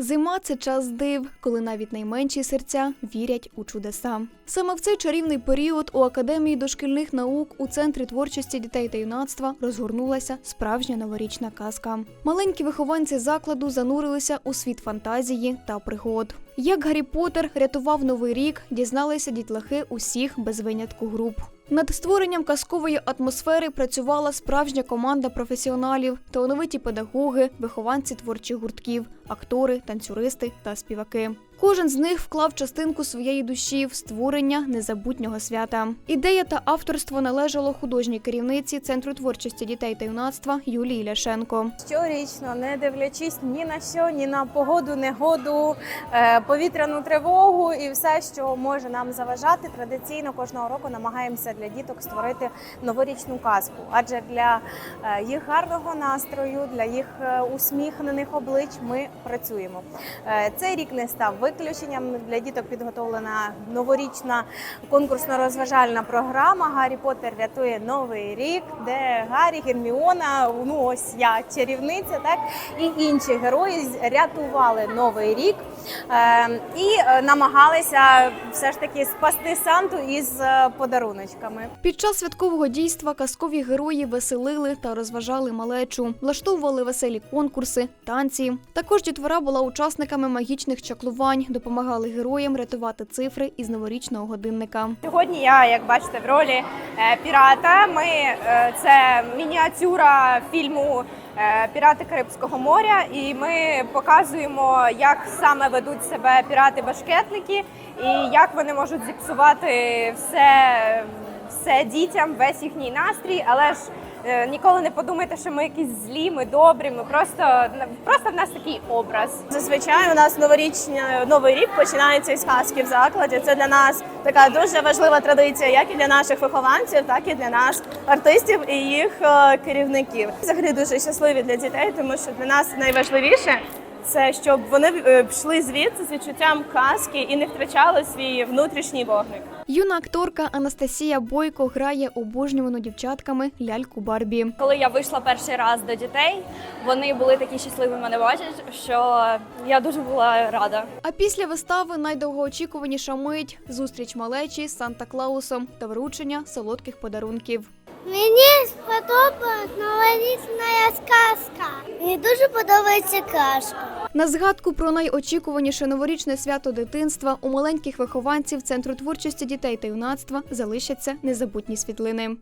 Зима це час див, коли навіть найменші серця вірять у чудеса. Саме в цей чарівний період у академії дошкільних наук у центрі творчості дітей та юнацтва розгорнулася справжня новорічна казка. Маленькі вихованці закладу занурилися у світ фантазії та пригод. Як Гаррі Поттер рятував новий рік, дізналися дітлахи усіх без винятку груп. Над створенням казкової атмосфери працювала справжня команда професіоналів, талановиті педагоги, вихованці творчих гуртків, актори, танцюристи та співаки. Кожен з них вклав частинку своєї душі в створення незабутнього свята. Ідея та авторство належало художній керівниці Центру творчості дітей та юнацтва Юлії Ляшенко. Щорічно, не дивлячись ні на що, ні на погоду, негоду, е, повітряну тривогу і все, що може нам заважати, традиційно кожного року намагаємося для діток створити новорічну казку. Адже для е, їх гарного настрою, для їх е, усміхнених облич ми працюємо. Цей рік не став виключенням. Для діток підготовлена новорічна конкурсно-розважальна програма Гаррі Поттер рятує новий рік, де Гаррі, Герміона, ну ось я чарівниця, так і інші герої рятували новий рік і е, намагалися все ж таки спасти Санту із е, подаруночками. Під час святкового дійства казкові герої веселили та розважали малечу, влаштовували веселі конкурси, танці. Також дітвора була учасниками магічних чаклувань, допомагали героям рятувати цифри із новорічного годинника. Сьогодні я, як бачите, в ролі е, пірата. Ми це мініатюра фільму Пірати Карибського моря, і ми показуємо, як саме ведуть себе пірати-башкетники і як вони можуть зіпсувати все, все дітям, весь їхній настрій, але ж. е, Ніколи не подумайте, що ми якісь злі, ми добрі. Ми просто просто в нас такий образ. Зазвичай у нас новорічня новий рік починається із казки в закладі. Це для нас така дуже важлива традиція, як і для наших вихованців, так і для нас, артистів і їх е, керівників. Взагалі дуже щасливі для дітей, тому що для нас найважливіше. Це щоб вони е, пішли звідси з відчуттям казки і не втрачали свій внутрішній вогник. Юна акторка Анастасія Бойко грає обожнювану дівчатками ляльку Барбі. Коли я вийшла перший раз до дітей, вони були такі щасливі мене бачать, що я дуже була рада. А після вистави найдовгоочікуваніша мить зустріч малечі з Санта Клаусом та вручення солодких подарунків. Мені сподобалась новорічна сказка. Мені дуже подобається кашка. На згадку про найочікуваніше новорічне свято дитинства у маленьких вихованців Центру творчості дітей та юнацтва залишаться незабутні світлини.